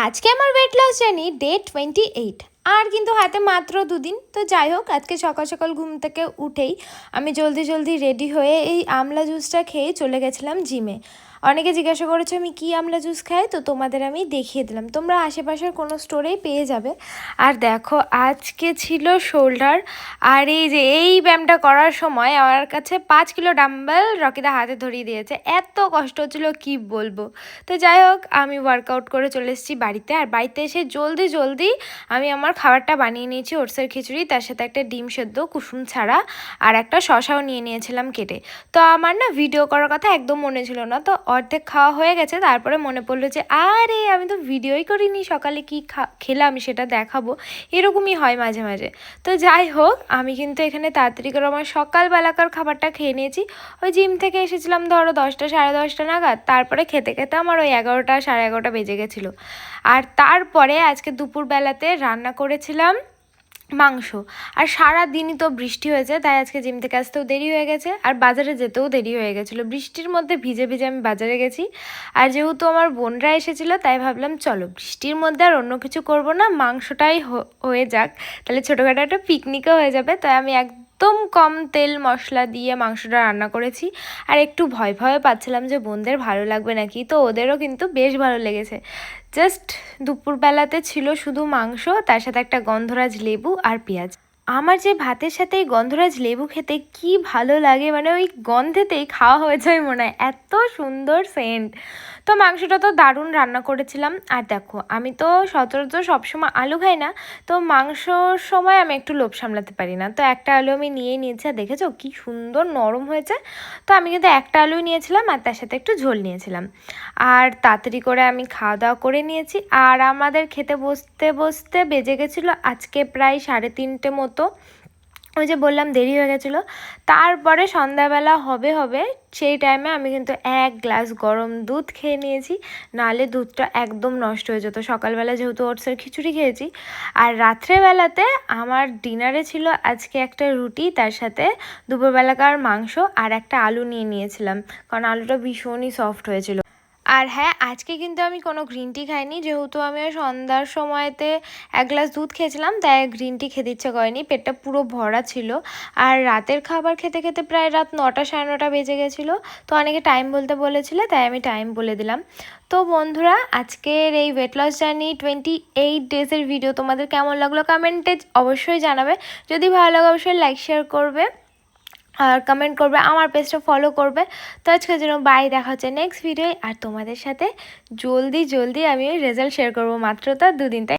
আজকে আমার weight loss journey day twenty eight আর কিন্তু হাতে মাত্র দুদিন। তো যাই হোক, আজকে সকাল সকাল ঘুম থেকে উঠেই আমি জলদি জলদি রেডি হয়ে এই আমলা জুসটা খেয়ে চলে গেছিলাম জিমে অনেকে জিজ্ঞাসা করেছ, আমি কি আমলা জুস খাই? তো তোমাদের আমি দেখিয়ে দিলাম। তোমরা আশেপাশের কোনো স্টোরেই পেয়ে যাবে। আর দেখো, আজকে ছিল শোল্ডার আর এই যে এই ব্যায়ামটা করার সময় আমার কাছে পাঁচ কিলো ডাম্বেল রকিদা হাতে ধরিয়ে দিয়েছে। এত কষ্ট হচ্ছিল, কি বলব? তো যাই হোক, আমি ওয়ার্কআউট করে চলে এসেছি বাড়িতে। আর বাড়িতে এসে জলদি জলদি আমি আমার খাবারটা বানিয়ে নিয়েছি, ওটসের খিচুড়ি, তার সাথে একটা ডিম সেদ্ধ, কুসুম ছাড়া আর একটা শশাও নিয়ে নিয়েছিলাম কেটে। তো আমার না ভিডিও করার কথা একদম মনে ছিল না। তো অর্ধেক খাওয়া হয়ে গেছে, তারপরে মনে পড়ল যে, আরে, আমি তো ভিডিওই করিনি, সকালে কি খেলাম, সেটা দেখাবো। এরকমই হয় মাঝে মাঝে। তো যাই হোক, আমি কিন্তু এখানে তাড়াতাড়ি করে আমার সকালবেলাকার খাবারটা খেয়ে নিয়েছি। ওই জিম থেকে এসেছিলাম ধরো দশটা, সাড়ে দশটা নাগাদ। তারপরে খেতে খেতে আমার ওই এগারোটা, সাড়ে এগারোটা বেজে গেছিল। আর তারপরে আজকে দুপুরবেলাতে রান্না করেছিলাম মাংস। আর সারা দিনই তো বৃষ্টি হয়েছে, তাই আজকে জিম থেকে আসতেও দেরি হয়ে গেছে, আর বাজারে যেতেও দেরি হয়ে গেছিল। বৃষ্টির মধ্যে ভিজে ভিজে আমি বাজারে গেছি। আর যেহেতু আমার বোনরা এসেছিল, তাই ভাবলাম, চলো, বৃষ্টির মধ্যে আর অন্য কিছু করব না, মাংসটাই হয়ে যাক। তাহলে ছোটোখাটো একটা পিকনিকও হয়ে যাবে, তাই আমি এক একদম কম তেল মশলা দিয়ে মাংসটা রান্না করেছি। আর একটু ভয় ভয় পাচ্ছিলাম যে, বোনদের ভালো লাগবে নাকি? তো ওদেরও কিন্তু বেশ ভালো লেগেছে। জাস্ট দুপুরবেলাতে ছিল শুধু মাংস তার সাথে একটা গন্ধরাজ লেবু আর পেঁয়াজ। আমার যে ভাতের সাথে এই গন্ধরাজ লেবু খেতে কি ভালো লাগে মানে ওই গন্ধেতেই খাওয়া হয়ে যায় মনে হয়। এত সুন্দর সেন্ট তো মাংসটা তো দারুণ রান্না করেছিলাম। আর দেখো, আমি তো সচরাচর সবসময় আলু খাই না, তো মাংসর সময় আমি একটু লোভ সামলাতে পারি না। তো একটা আলু আমি নিয়ে নিয়েছি, আর দেখেছ কি সুন্দর নরম হয়েছে? তো আমি কিন্তু একটা আলু নিয়েছিলাম, আর তার সাথে একটু ঝোল নিয়েছিলাম। আর তাড়াতাড়ি করে আমি খাওয়া দাওয়া করে নিয়েছি। আর আমাদের খেতে বসতে বসতে বেজে গেছিল আজকে প্রায় সাড়ে তিনটে মতো। ওই যে বললাম, দেরি হয়ে গেছিল। তারপরে সন্ধ্যাবেলা হবে হবে, সেই টাইমে আমি কিন্তু এক গ্লাস গরম দুধ খেয়ে নিয়েছি নালে দুধটা একদম নষ্ট হয়ে যেত। সকালবেলা যেহেতু ওটসের খিচুড়ি খেয়েছি। আর রাত্রেবেলাতে আমার ডিনারে ছিল আজকে একটা রুটি, তার সাথে দুপুরবেলাকার মাংস আর একটা আলু নিয়ে নিয়েছিলাম। কারণ আলুটা ভীষণই সফট হয়েছিল। আর হ্যাঁ আজকে কিন্তু আমি কোনো গ্রিন টি খাইনি। যেহেতু আমি সন্ধ্যার সময়তে এক গ্লাস দুধ খেয়েছিলাম, তাই গ্রিন টি খেতে ইচ্ছে করেনি। পেটটা পুরো ভরা ছিল। আর রাতের খাবার খেতে খেতে প্রায় রাত নটা সাড়ে নটা বেজে গেছিল। তো অনেকে টাইম বলতে বলেছিলে, তাই আমি টাইম বলে দিলাম। তো বন্ধুরা, আজকের এই weight loss journey twenty eight ডেজের video তোমাদের কেমন লাগল? কমেন্টে অবশ্যই জানাবে। যদি ভালো লাগে, অবশ্যই লাইক শেয়ার করবে। আর কমেন্ট করবে, আমার পেজটা ফলো করবে। তো আজকে জন্য বাই দেখা হচ্ছে নেক্সট ভিডিও আর তোমাদের সাথে জলদি জলদি আমি রেজাল্ট শেয়ার করব মাত্র। তার দুদিন তাই